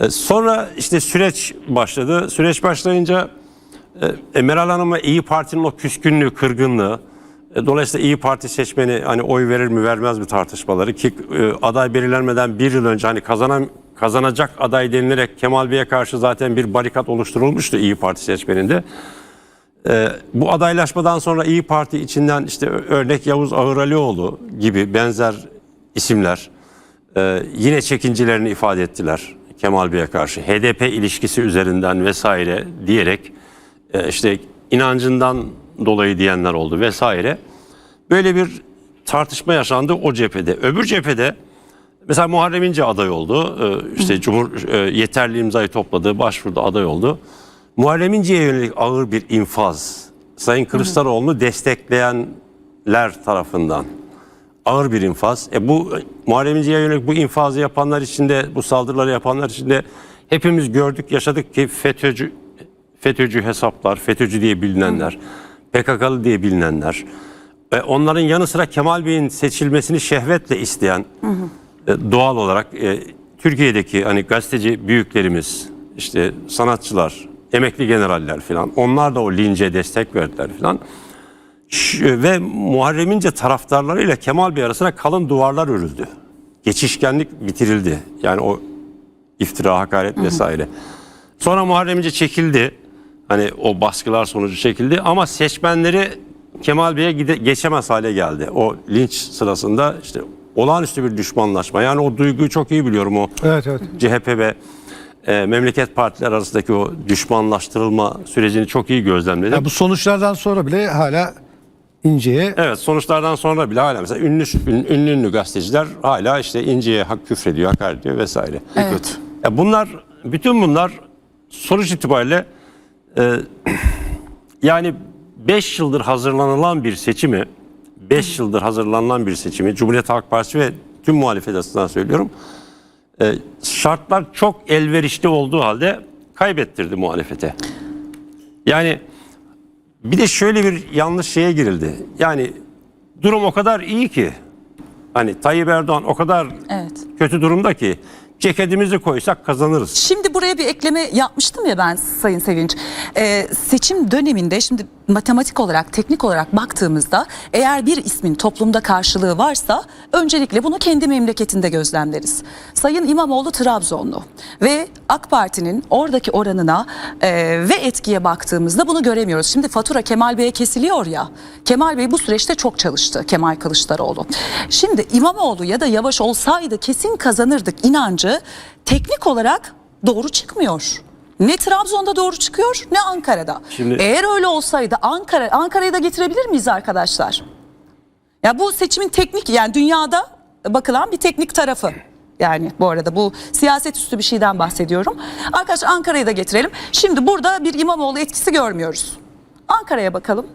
E, Sonra işte süreç başladı. Süreç başlayınca e, Meral Hanım'a İyi Parti'nin o küskünlüğü, kırgınlığı, e, dolayısıyla İyi Parti seçmeni hani oy verir mi vermez mi tartışmaları ki e, aday belirlenmeden bir yıl önce hani kazanan kazanacak aday denilerek Kemal Bey'e karşı zaten bir barikat oluşturulmuştu İyi Parti seçmeninde. E, bu adaylaşmadan sonra İyi Parti içinden işte örnek Yavuz Ağıralioğlu gibi benzer isimler e, yine çekincilerini ifade ettiler Kemal Bey'e karşı. HDP ilişkisi üzerinden vesaire diyerek e, işte inancından dolayı diyenler oldu vesaire. Böyle bir tartışma yaşandı o cephede. Öbür cephede mesela Muharrem İnce aday oldu. E, işte Cumhur e, yeterli imzayı topladı, başvurdu, aday oldu. Muharrem İnce'ye yönelik ağır bir infaz. Sayın Kılıçdaroğlu'nu destekleyenler tarafından ağır bir infaz. E bu Muharrem İnce'ye yönelik bu infazı yapanlar içinde, bu saldırıları yapanlar içinde hepimiz gördük, yaşadık ki FETÖ'cü FETÖ'cü hesaplar, FETÖ'cü diye bilinenler, PKK'lı diye bilinenler ve onların yanı sıra Kemal Bey'in seçilmesini şehvetle isteyen e, doğal olarak e, Türkiye'deki hani gazeteci büyüklerimiz, işte sanatçılar, emekli generaller filan onlar da o lince destek verdiler filan. Ve Muharrem İnce taraftarlarıyla Kemal Bey arasına kalın duvarlar örüldü. Geçişkenlik bitirildi. Yani o iftira, hakaret vesaire. Sonra Muharrem İnce çekildi. Hani o baskılar sonucu çekildi ama seçmenleri Kemal Bey'e gide- geçemez hale geldi. O linç sırasında işte olağanüstü bir düşmanlaşma. Yani o duyguyu çok iyi biliyorum o Evet evet. CHP ve e, memleket partiler arasındaki o düşmanlaştırılma sürecini çok iyi gözlemledim. Ya bu sonuçlardan sonra bile hala İnce'ye Evet sonuçlardan sonra bile hala mesela ünlü, ün- ünlü ünlü gazeteciler hala işte İnce'ye hak küfrediyor, hakaret ediyor vesaire. Evet. Ya bunlar bütün bunlar sonuç itibariyle e, yani 5 yıldır hazırlanılan bir seçimi 5 yıldır hazırlanılan bir seçimi Cumhuriyet Halk Partisi ve tüm muhalefet açısından söylüyorum e, şartlar çok elverişli olduğu halde kaybettirdi muhalefete. Yani bir de şöyle bir yanlış şeye girildi. Yani durum o kadar iyi ki hani Tayyip Erdoğan o kadar Evet. kötü durumda ki ceketimizi koysak kazanırız. Şimdi buraya bir ekleme yapmıştım ya ben Sayın Sevinç. Ee, seçim döneminde şimdi matematik olarak, teknik olarak baktığımızda eğer bir ismin toplumda karşılığı varsa öncelikle bunu kendi memleketinde gözlemleriz. Sayın İmamoğlu Trabzonlu ve AK Parti'nin oradaki oranına e, ve etkiye baktığımızda bunu göremiyoruz. Şimdi fatura Kemal Bey'e kesiliyor ya. Kemal Bey bu süreçte çok çalıştı Kemal Kılıçdaroğlu. Şimdi İmamoğlu ya da Yavaş olsaydı kesin kazanırdık inancı teknik olarak doğru çıkmıyor. Ne Trabzon'da doğru çıkıyor ne Ankara'da. Şimdi- Eğer öyle olsaydı Ankara Ankara'yı da getirebilir miyiz arkadaşlar? Ya bu seçimin teknik yani dünyada bakılan bir teknik tarafı. Yani bu arada bu siyaset üstü bir şeyden bahsediyorum. Arkadaşlar Ankara'yı da getirelim. Şimdi burada bir İmamoğlu etkisi görmüyoruz. Ankara'ya bakalım.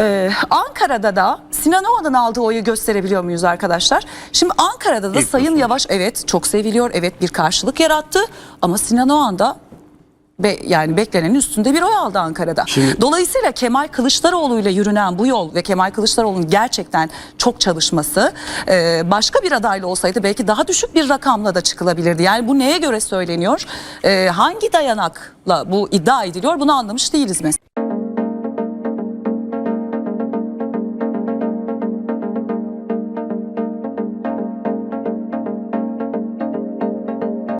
Ee, Ankara'da da Sinan Oğan'ın aldığı oyu gösterebiliyor muyuz arkadaşlar? Şimdi Ankara'da da İlk Sayın. Yavaş evet çok seviliyor. Evet bir karşılık yarattı. Ama Sinan Oğan da be, yani beklenenin üstünde bir oy aldı Ankara'da. Şimdi- Dolayısıyla Kemal Kılıçdaroğlu ile yürünen bu yol ve Kemal Kılıçdaroğlu'nun gerçekten çok çalışması e, başka bir adayla olsaydı belki daha düşük bir rakamla da çıkılabilirdi. Yani bu neye göre söyleniyor? E, hangi dayanakla bu iddia ediliyor bunu anlamış değiliz mesela.